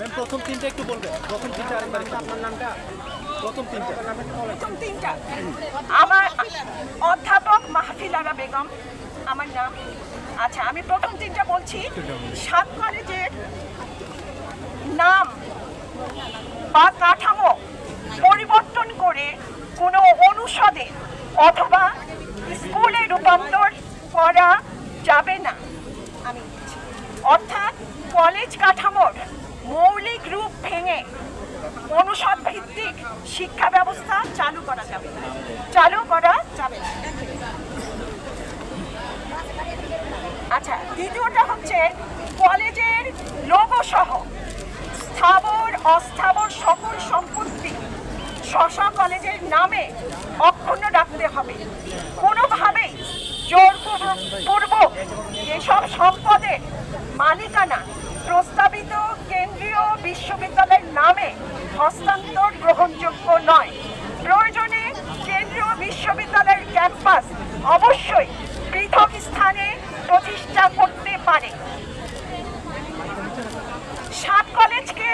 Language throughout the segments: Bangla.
ম্যাম প্রথম তিনটা একটু বলবেন প্রথম তিনটা আরেকবার আপনার নামটা? প্রথম তিনটা। প্রথম তিনটা। আমার অধ্যাপক মাহফিলারা বেগম আমার নাম। আচ্ছা আমি প্রথম তিনটা বলছি। সাত কলেজের নাম বা কাঠামো পরিবর্তন করে কোনো অনুষদে অথবা স্কুলে রূপান্তর করা যাবে না। আমি অর্থাৎ কলেজ মৌলিক রূপ ভেঙে অনুষদ ভিত্তিক শিক্ষা ব্যবস্থা চালু করা যাবে। চালু করা যাবে। আচ্ছা দ্বিতীয়টা হচ্ছে কলেজের লোগো সহ স্থাবর, অস্থাবর সকল সম্পত্তি শশা কলেজের নামে অক্ষুণ্ণ রাখতে হবে। কোনোভাবেই জোরপূর্বক এসব সম্পদের মালিকানা প্রস্তাবিত কেন্দ্রীয় বিশ্ববিদ্যালয়ের নামে হস্তান্তর গ্রহণযোগ্য নয়। প্রয়োজনে কেন্দ্রীয় বিশ্ববিদ্যালয়ের ক্যাম্পাস অবশ্যই পৃথক স্থানে প্রতিষ্ঠা করতে পারে। সাত কলেজকে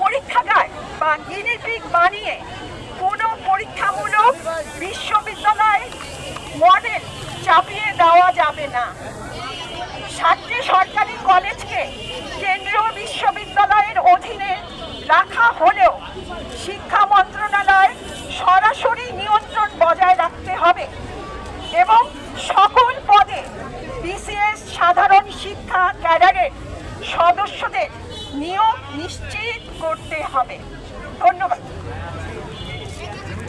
পরীক্ষাগার বা গিনিপিক বানিয়ে কোনো পরীক্ষামূলক বিশ্ববিদ্যালয় মডেল চাপিয়ে দেওয়া যাবে না। সাতটি সরকারি কলেজকে কেন্দ্রীয় বিশ্ববিদ্যালয়ের অধীনে রাখা হলেও শিক্ষা মন্ত্রণালয় সরাসরি নিয়ন্ত্রণ বজায় রাখতে হবে এবং সকল পদে বিসিএস সাধারণ শিক্ষা ক্যাডারের সদস্যদের নিয়োগ নিশ্চিত করতে হবে। ধন্যবাদ।